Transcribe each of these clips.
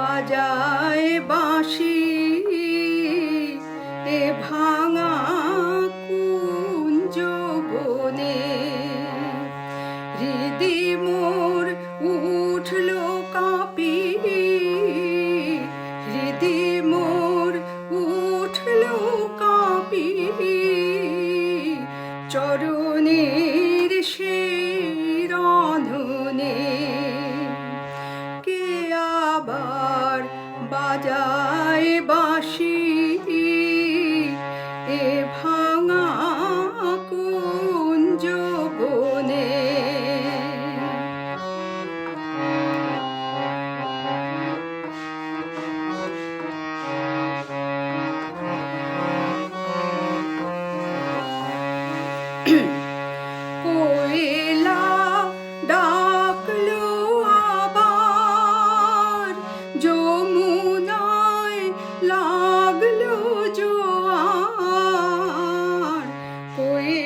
বাজায় বাঁশি, এ ভাঙা কুঞ্জ বনে। হৃদি মোর উঠল কাঁপি, হৃদি মোর উঠল কাঁপি। চরণের শিরণনে বাজায় বাঁশি এ ভাঙা কুঞ্জ কোয়েলা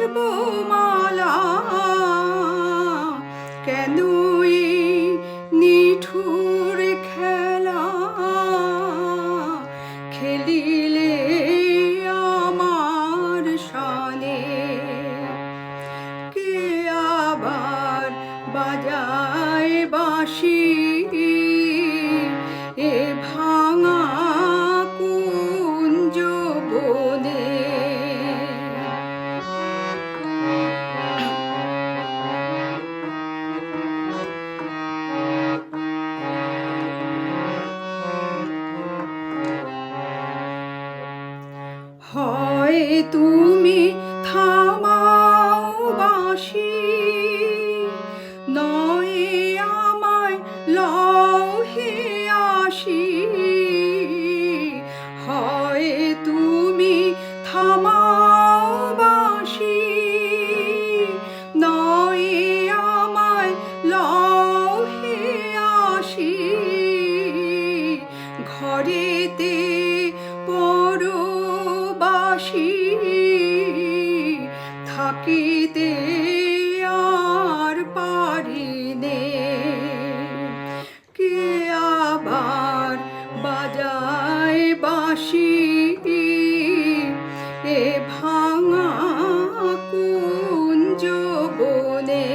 গাঁথব মালা হয় তুমি থামাও বাসি নয় আমায় লও বাঁশি এ ভাঙা কুঞ্জ বনে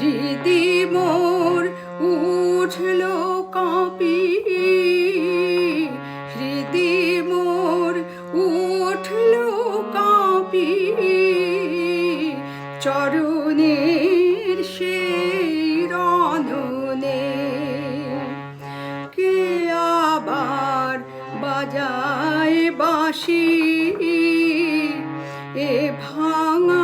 হৃদি মোর উঠল কাঁপি। হৃদি মোর উঠল কাঁপি। চরণের বাজায় বাঁশি এ ভাঙা